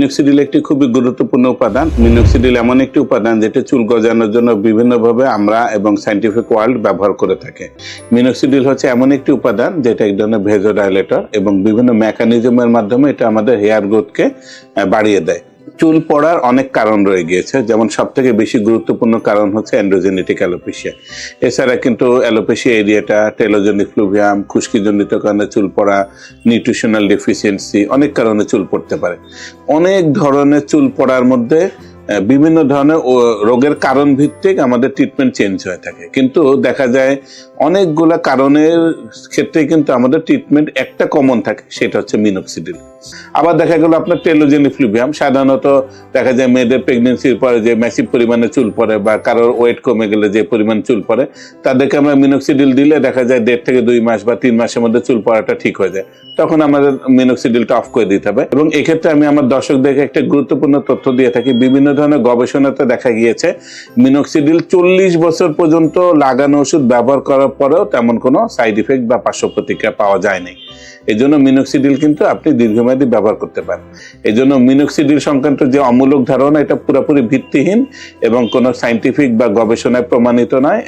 Minoxidil একটি খুবই গুরুত্বপূর্ণ উপাদান। মিনোক্সিডিল এমন একটি উপাদান যেটি চুল গজানোর জন্য বিভিন্নভাবে আমরা এবং সাইন্টিফিক ওয়ার্ল্ড ব্যবহার করে থাকে। মিনোক্সিডিল হচ্ছে এমন একটি উপাদান যেটা এক ধরনের ভেজোডাইলেটর এবং বিভিন্ন মেকানিজমের মাধ্যমে এটা আমাদের হেয়ার গ্রোথকে বাড়িয়ে দেয়। চুল পড়ার অনেক কারণ রয়ে গিয়েছে। যেমন সব থেকে বেশি গুরুত্বপূর্ণ কারণ হচ্ছে অ্যান্ড্রোজেনেটিক অ্যালোপেশিয়া এছাড়া কিন্তু অ্যালোপেশিয়া এরিয়াটা টেলোজেনিক ফ্লুভিয়াম খুশকিজনিত কারণে চুল পড়া নিউট্রিশনাল ডেফিসিয়েন্সি অনেক কারণে চুল পড়তে পারে। অনেক ধরনের চুল পড়ার মধ্যে বিভিন্ন ধরনের রোগের কারণ ভিত্তিক আমাদের ট্রিটমেন্ট চেঞ্জ হয়ে থাকে। কিন্তু দেখা যায় অনেকগুলা কারণের ক্ষেত্রে কিন্তু আমাদের ট্রিটমেন্ট একটা কমন থাকে, সেটা হচ্ছে মিনোক্সিডিল আবার দেখা গেল আপনার টেলোজেনি ফ্লুভিয়াম সাধারণত দেখা যায় মেয়েদের প্রেগনেন্সির পরে যে ম্যাসিভ পরিমাণে চুল পড়ে বা কারোর ওয়েট কমে গেলে যে পরিমাণ চুল পড়ে, তাদেরকে আমরা মিনোক্সিডিল দিলে দেখা যায় দেড় থেকে দুই মাস বা তিন মাসের মধ্যে চুল পড়াটা ঠিক হয়ে যায়। তখন আমাদের মিনোক্সিডিলটা অফ করে দিতে হবে। এবং এক্ষেত্রে আমি আমার দর্শকদেরকে একটা গুরুত্বপূর্ণ তথ্য দিয়ে থাকি, বিভিন্ন ধরনের গবেষণাতে দেখা গিয়েছে মিনোক্সিডিল চল্লিশ বছর পর্যন্ত লাগানো ওষুধ ব্যবহার করার পরেও তেমন কোনো সাইড ইফেক্ট বা পার্শ্ব প্রতিক্রিয়া পাওয়া যায়নি। এই জন্য মিনোক্সিডিল কিন্তু আপনি দীর্ঘমেয়াদী ব্যবহার করতে পারেন এই জন্য মিনোক্সিডিল সংক্রান্ত যে অমূলক ধারণা, এটা পুরোপুরি ভিত্তিহীন এবং কোনো সাইন্টিফিক বা গবেষণায় প্রমাণিত নয়।